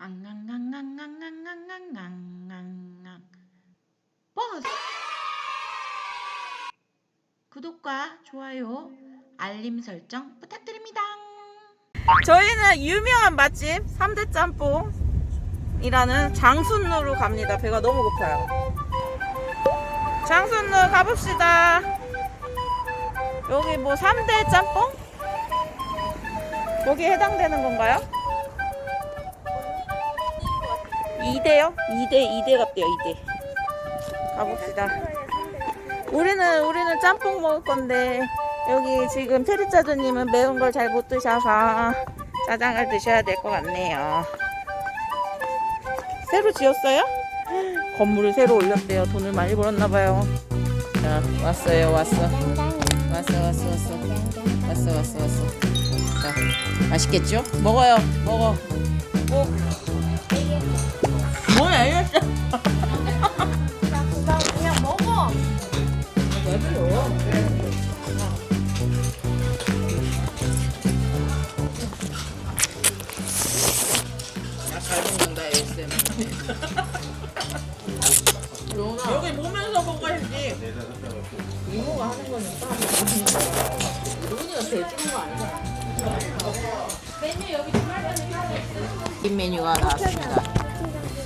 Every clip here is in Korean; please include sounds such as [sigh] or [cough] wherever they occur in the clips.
앙앙앙앙앙앙앙앙앙앙 버스 구독과 좋아요 알림 설정 부탁드립니다. 저희는 유명한 맛집 3대 짬뽕이라는 장순루로 갑니다. 배가 너무 고파요. 장순루 가봅시다. 여기 뭐 3대 짬뽕? 거기에 해당되는 건가요? 2대요? 2대, 2대 같대요, 2대. 가봅시다. 우리는, 우리는 짬뽕 먹을 건데, 여기 지금 테리짜조님은 매운 걸 잘 못 드셔서 짜장을 드셔야 될 것 같네요. 새로 지었어요? 건물을 새로 올렸대요. 돈을 많이 벌었나봐요. 자, 왔어요, 왔어. 왔어, 왔어, 왔어. 왔어, 왔어, 왔어. 자, 맛있겠죠? 먹어요, 먹어. 꼭. 뭐야, 이거 진짜. 그냥 먹어. 왜 그래요? 나잘 먹는다 ASM. 여기 보면서 먹어야지. 이모가 하는 거니까. 로운이가 제일 주는 거 아니야? 메뉴 여기 이 메뉴가 나왔습니다.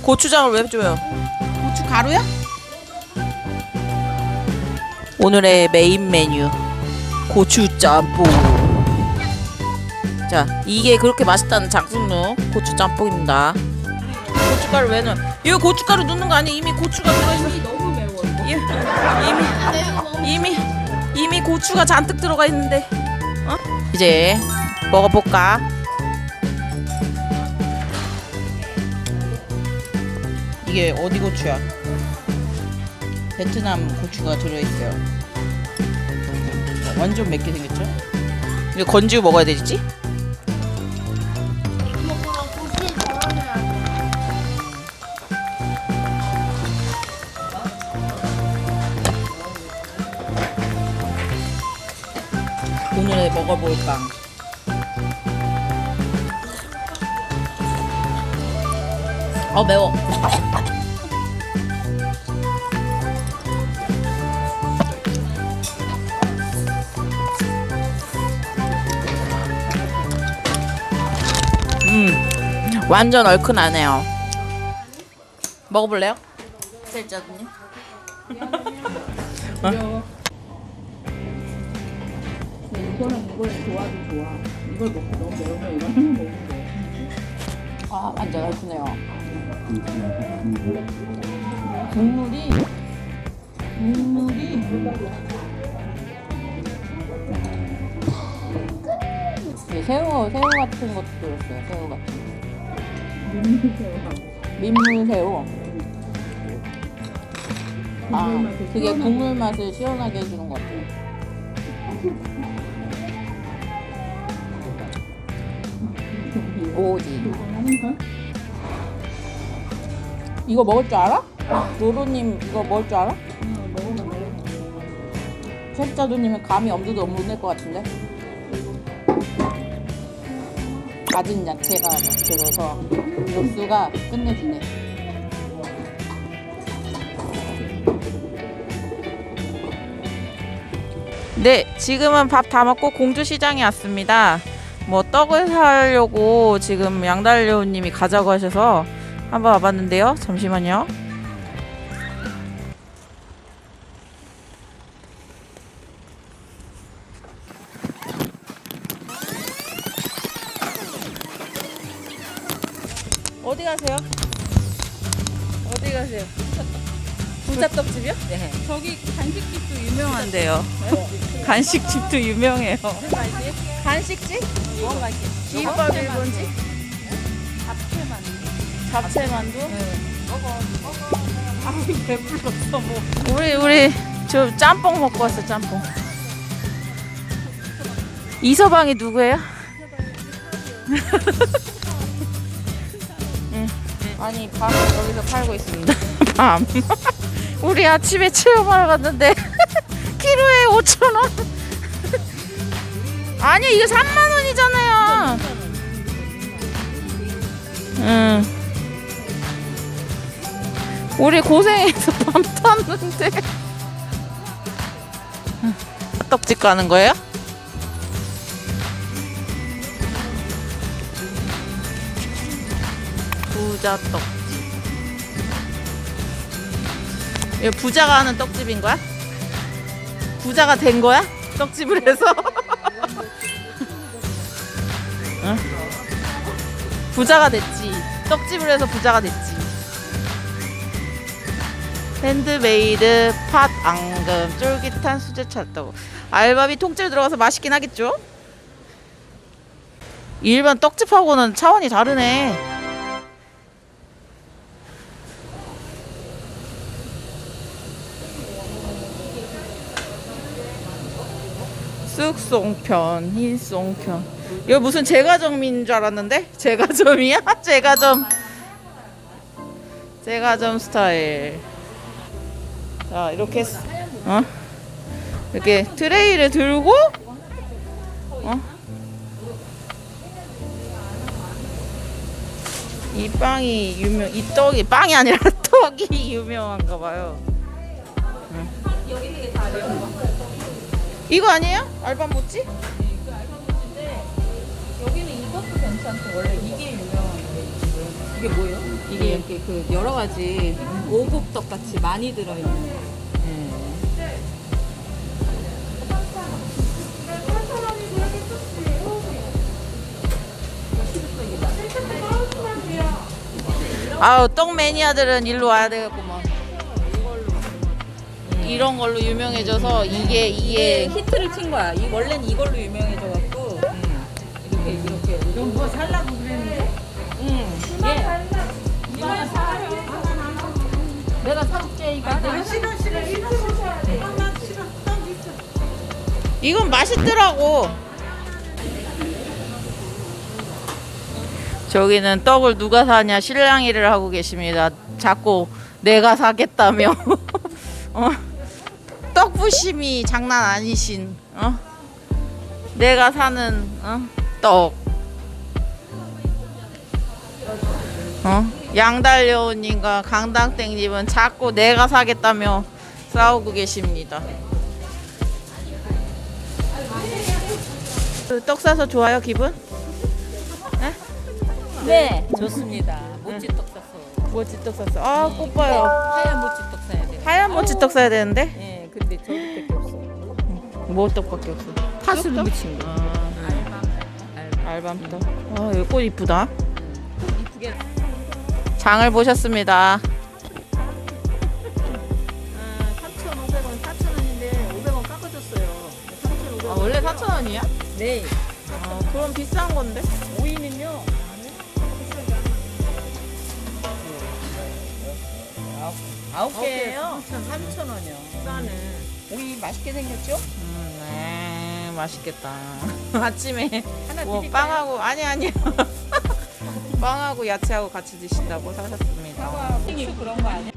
고추장을 왜 줘요? 고추 가루야? 오늘의 메인 메뉴 고추 짬뽕. 자, 이게 그렇게 맛있다는 장순루 고추 짬뽕입니다. 고춧가루 왜 넣어? 이거 고춧가루 넣는 거 아니야? 이미 고추가 들어있어. 너무 매워. 이미 이미 이미 고추가 잔뜩 들어가 있는데. 어? 이제 먹어볼까? 이게 어디 고추야? 베트남 고추가 들어있어요. 완전 맵게 생겼죠? 이거 건지고 먹어야 되지? 오늘 먹어볼 빵. 어 매워. 음, 완전 얼큰하네요. 먹어볼래요? 셀자님. 어? 이거랑 이걸 좋아도 좋아. 이걸 먹고 너무 매우면 이거는 먹는 거. 아, 완전 얼큰해요. 국물이 국물이 네, 새우 새우 같은 것도 들었어요. 새우 같은 거. 민물새우. 아, 그게 국물 맛을 시원하게 해주는 것 같아요. 오지. 이거 먹을 줄 알아? 로로님 이거 먹을 줄 알아? 셰프자두님은 감이 엄두도 없는 것 같은데? 가진 야채가 막 들어서 육수가 끝내주네. 네, 지금은 밥 다 먹고 공주시장에 왔습니다. 뭐 떡을 사려고 지금 양달려님이 가자고 하셔서 한번 와봤는데요. 잠시만요. 어디 가세요? 어디 가세요? [laughs] 부자떡집이요? 네. 저기 간식집도 유명한데요. [laughs] 간식집도 유명해요. 간식집? 뭐 맛있게? 비빔밥 일본집? 잡채만두. 잡채 만두? 먹어. 먹어. 아, 배불렀어 뭐. 우리 우리 저 짬뽕 먹고 왔어 짬뽕. 이서방이 누구예요? [laughs] 응. 아니 밤을 여기서 팔고 있습니다. [laughs] 밤. 우리 아침에 체험하러 갔는데 [laughs] 키로에 5천 원. 아니 이거 3만 원이잖아요. 우리 고생해서 [laughs] 밤 탔는데 떡집 가는 거예요? 부자 떡집 이거 부자가 하는 떡집인 거야? 부자가 된 거야? 떡집을 해서? [laughs] 응? 부자가 됐지 떡집을 해서 부자가 됐지 핸드메이드 팥 앙금 쫄깃한 수제 찰떡. 알밥이 통째로 들어가서 맛있긴 하겠죠? 일반 떡집하고는 차원이 다르네. 쑥송편 흰송편. 이거 무슨 제과점인 줄 알았는데? 제과점이야? [laughs] 제과점. 제과점 스타일 자 이렇게 스- 어 이렇게 트레이를 들고 어? 이 빵이 유명 이 떡이 빵이 아니라 [laughs] 떡이 유명한가 봐요 응. 이거 아니에요? 알밤 모찌? 여기는 이것도 괜찮고 원래 이게 유명한 게 이게 뭐예요? 이게 이렇게 그 여러 가지 오곡떡 같이 많이 들어있는. 아우 떡 매니아들은 일로 와야 되겠구먼. 이런 걸로 유명해져서 이게 이게 이게 히트를 친 거야. 이 원래는 이걸로 유명해져갖고 이렇게 이렇게 이런 거 살라고 그랬는데. 내가 사올게 이거. 내가 싫어 싫어 이건 맛있더라고. 저기는 떡을 누가 사냐 실랑이를 하고 계십니다. 자꾸 내가 사겠다며. [laughs] 어? 떡 부심이 장난 아니신. 어? 내가 사는 어? 떡. 어? 양달려님과 강당땡님은 자꾸 내가 사겠다며 싸우고 계십니다. 그떡 사서 좋아요 기분? 네, 좋습니다. 모찌떡 샀어. 모찌떡 샀어. 아 꽃봐요. 하얀 모찌떡 사야 돼. 하얀 모찌떡 사야 되는데 예, 근데 저기밖에 없어. 뭐 떡밖에 없어. 팥으로 묻힌 거. 아, 알밤떡. 아 여기 꽃 이쁘다. 이쁘게. 장을 보셨습니다. 3,500원, 4,000원인데 500원 깎아줬어요. 3,500원. 아 원래 4천 원이야? 네. 아 그럼 비싼 건데. 오이는요. 아홉 개예요. 3,000원이요. 싸네. 오이 맛있게 생겼죠? 음, 네, 맛있겠다. [laughs] 아침에 하나 뭐 드릴까요? 빵하고 아니 아니. 빵하고 야채하고 같이 드신다고 사셨습니다. 사과, 고추 그런 거 아니야?